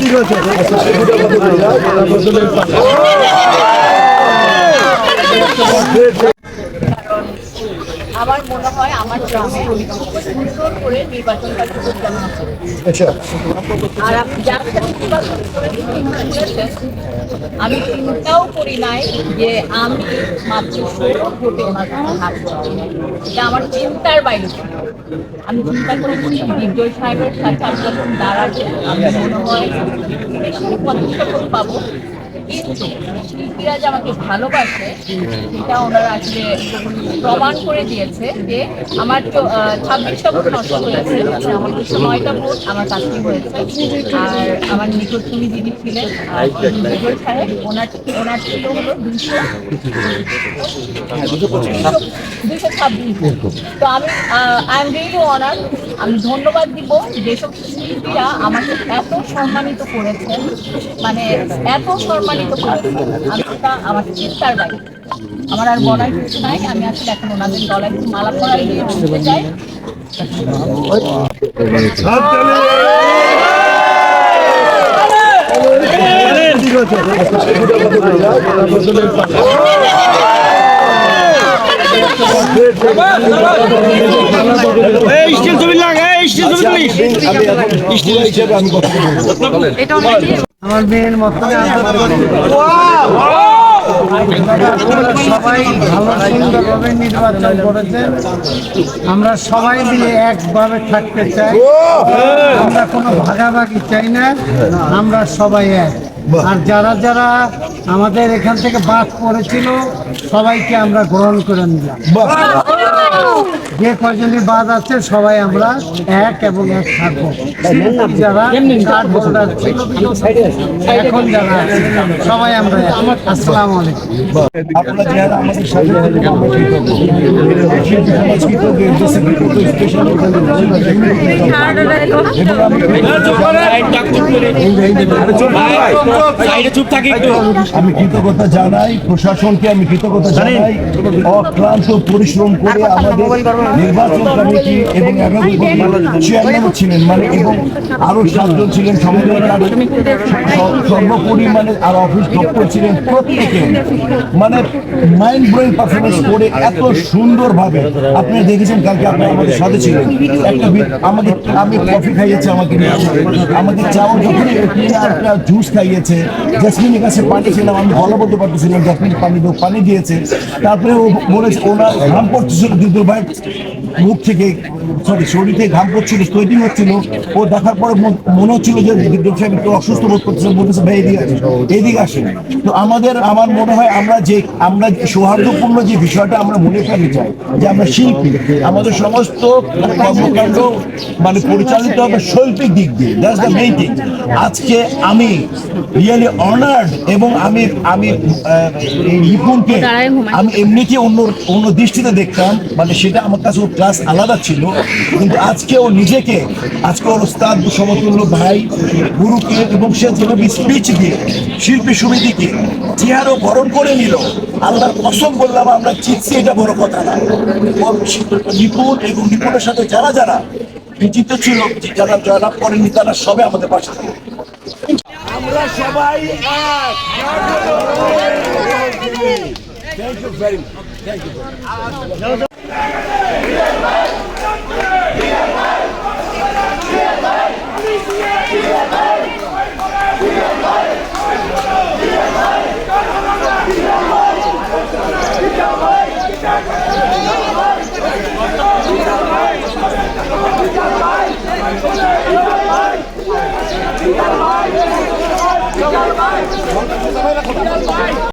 ঠিক আছে আমার মনে হয় আমার গ্রামে সুন্দর করে নির্বাচন কার্যক্রম আর আপনি যার আমি চিন্তাও করি নাই যে আমি মাত্র ষোলো ভোটে ওনার এটা আমার চিন্তার বাইরে। আমি চিন্তা করেছি বিজয় সাহেবের সাথে আমি যখন দাঁড়াবো আমি মনে হয় বেশি পঞ্চাশটা পাবো। শিল্পীরা যে আমাকে ভালোবাসে সেটা ওনারা আসলে প্রমাণ করে দিয়েছে যে আমার ছাব্বিশটা ভোট নষ্ট হয়েছে। মানে আমার দুশো নয়টা ভোট আমার কাছে হয়েছে। আর আমার নিকটতমী যিনি ছিলেন বিজয় সাহেব। ওনার ওনার ছিল হলো দুশো দুশো ছাব্বিশ। তো আমি আই এম রিয়েলি অনার আমি ধন্যবাদ দিব যেসব শিল্পীরা আমাকে এত সম্মানিত করেছেন। মানে এত সম্মানিত করেছেন। আমি আমার চিন্তার বাইরে। আমার আর বলার কিছু নাই। আমি আসলে এখন ওনাদের গলায় একটু মালা পরাই দিয়ে বলতে চাই। আমার মেয়ের মতনে সবাই ভালো সুন্দরভাবে নির্বাচন করেছেন আমরা সবাই মিলে একভাবে থাকতে চাই। আমরা কোনো ভাগাভাগি চাই না। আমরা সবাই এক। আর যারা যারা আমাদের এখান থেকে বাদ পড়েছিল সবাইকে আমরা গ্রহণ করে নিলাম। যে কয়জনই বাদ আছে সবাই আমরা এক এবং এক থাকব। এখন যারা সবাই আমরা। আসসালামু আমি কৃতজ্ঞতা জানাই প্রশাসনকে আমি কৃতজ্ঞতা জানাই অক্লান্ত পরিশ্রম করে আমাদের নির্বাচন কমিটি এবং ছিলেন মানে এবং আরও সাতজন ছিলেন সর্বোপরি মানে আর অফিস দপ্তর ছিলেন প্রত্যেকে। মানে মাইন্ড ব্লোয়িং পারফরমেন্স করে এত সুন্দরভাবে। আপনি দেখেছেন কালকে আপনি আমাদের সাথে ছিলেন। আমাকে আমি কফি খাইয়েছে আমাকে। আমাকে চাও যখন একটা জুস খাইয়েছে, জাসমিনের কাছে পানি ছিলাম আমি গলা বলতে পারতেছিলাম, জাসমিন পানি পানি দিয়েছে। তারপরে ও বলেছে, ওনার ঘাম পড়তেছিল দুধুর ভাই। মুখ থেকে সরি শরীর থেকে ঘাম পড়ছিল সোয়েটিং হচ্ছিল। দেখার পরে মনে হচ্ছিল যে সাহেব একটু অসুস্থ বোধ করতেছে বলতেছে ভাই এদিকে আসেন। এদিকে আসেন। তো আমাদের আমার মনে হয় আমরা যে আমরা সৌহার্দ্যপূর্ণ যে বিষয়টা আমরা মনে রাখতে চাই যে আমরা শিল্পী আমাদের সমস্ত কর্মকাণ্ড মানে পরিচালিত হবে শৈল্পিক দিক দিয়ে। দ্যাটস দ্য মেইন থিং আজকে আমি রিয়েলি অনার্ড এবং আমি আমি রিপুনকে আমি এমনিতে অন্য অন্য দৃষ্টিতে দেখতাম মানে সেটা আমার কাছে ক্লাস আলাদা ছিল। কিন্তু আজকে ও নিজেকে আজকে ওর উস্তাদ সমতুল্য ভাই, গুরুকে এবং সে যেভাবে স্পিচ দিয়ে শিল্পী সমিতিকে চেয়ারও বরণ করে নিল, আল্লাহর কসম বললাম আমরা জিতছি এটা বড় কথা না। নিপুণ এবং নিপুণের সাথে যারা যারা বিজিত ছিল যারা জয়লাভ করেনি তারা সবে আমাদের পাশে থাকে আমরা সবাই very much thank you Thank you. ভাই